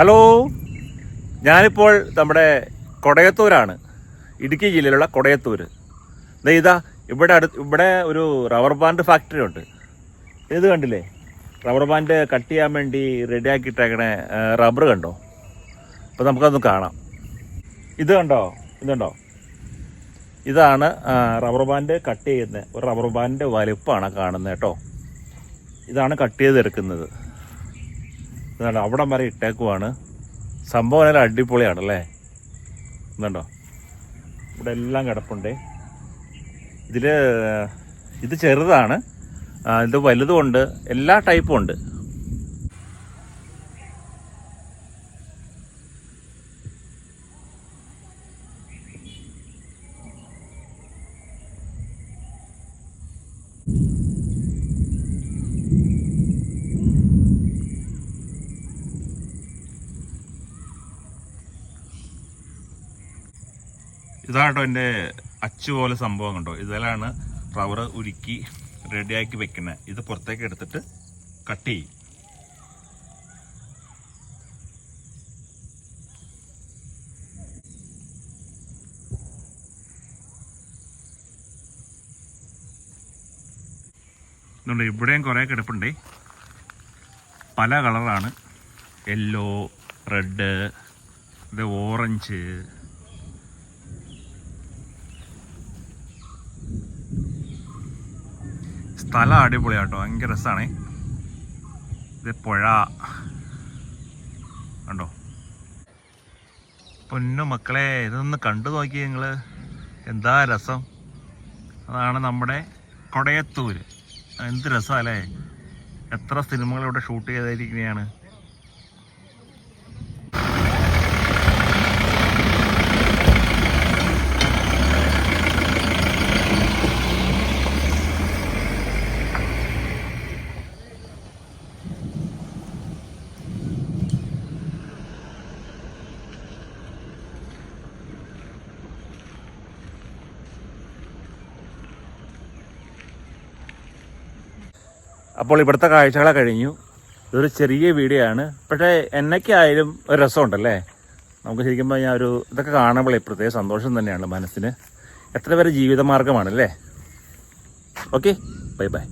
Hello. ഞാനിപ്പോൾ നമ്മുടെ കൊടയത്തൂരാണ്. ഇടുക്കി ജില്ലയിലുള്ള കൊടയത്തൂർ ഇതാ ഇവിടെ അടുത്ത് ഇവിടെ ഒരു റബ്ബർ ബാൻഡ് ഫാക്ടറി ഉണ്ട്. ഇത് കണ്ടില്ലേ? റബ്ബർ ബാൻഡ് കട്ട് ചെയ്യാൻ വേണ്ടി റെഡിയാക്കി ഇട്ടേക്കണ റബ്ബർ കണ്ടോ? അപ്പോൾ നമുക്കതൊന്ന് കാണാം. ഇത് കണ്ടോ? ഇതുണ്ടോ ഇതാണ് റബ്ബർ ബാൻഡ് കട്ട് ചെയ്യുന്ന ഒരു റബ്ബർ ബാൻഡ് വലുപ്പമാണ് കാണുന്നത് കേട്ടോ. ഇതാണ് കട്ട് ചെയ്തെടുക്കുന്നത്. ഇതാണ് അവിടം വരെ ഇട്ടേക്കുവാണ്. സംഭവം നല്ല അടിപൊളിയാണല്ലേ? ഇതുണ്ടോ? ഇവിടെ എല്ലാം കിടപ്പുണ്ട്. ഇതിൽ ഇത് ചെറുതാണ്. ഇത് വലുതുമുണ്ട്. എല്ലാ ടൈപ്പും ഉണ്ട് ഇതാട്ടോ എന്റെ അച്ചു പോലെ സംഭവം കണ്ടോ? ഇതിലാണ് റബ്ബർ ഉരുക്കി റെഡിയാക്കി വെക്കുന്നത് ഇത് പുറത്തേക്ക് എടുത്തിട്ട് കട്ട് ചെയ്യും. ഇതുകൊണ്ട് ഇവിടെയും കുറേ കിടപ്പുണ്ടേ. പല കളറാണ്. യെല്ലോ റെഡ് ഇത് ഓറഞ്ച് സ്ഥലം അടിപൊളിയാട്ടോ. ഭയങ്കര രസമാണ് ഇത് പുഴ. കണ്ടോ? പൊന്നു മക്കളെ ഇതൊന്ന് കണ്ടു നോക്കി നിങ്ങൾ എന്താ രസം? അതാണ് നമ്മുടെ കൊടയത്തൂര്. എന്ത് രസമല്ലേ എത്ര സിനിമകൾ ഇവിടെ ഷൂട്ട് ചെയ്തിരിക്കുന്നതാണ് അപ്പോൾ ഇവിടുത്തെ കാഴ്ചകളെ കഴിഞ്ഞു. ഇതൊരു ചെറിയ വീഡിയോ ആണ് പക്ഷേ എന്നൊക്കെയായാലും ഒരു രസമുണ്ടല്ലേ? നമുക്ക് ശരിക്കും പറഞ്ഞാൽ ഒരു ഇതൊക്കെ കാണുമ്പോൾ പ്രത്യേക സന്തോഷം തന്നെയാണ് മനസ്സിന്. എത്ര പേരെ ജീവിതമാർഗമാണല്ലേ? Okay bye bye.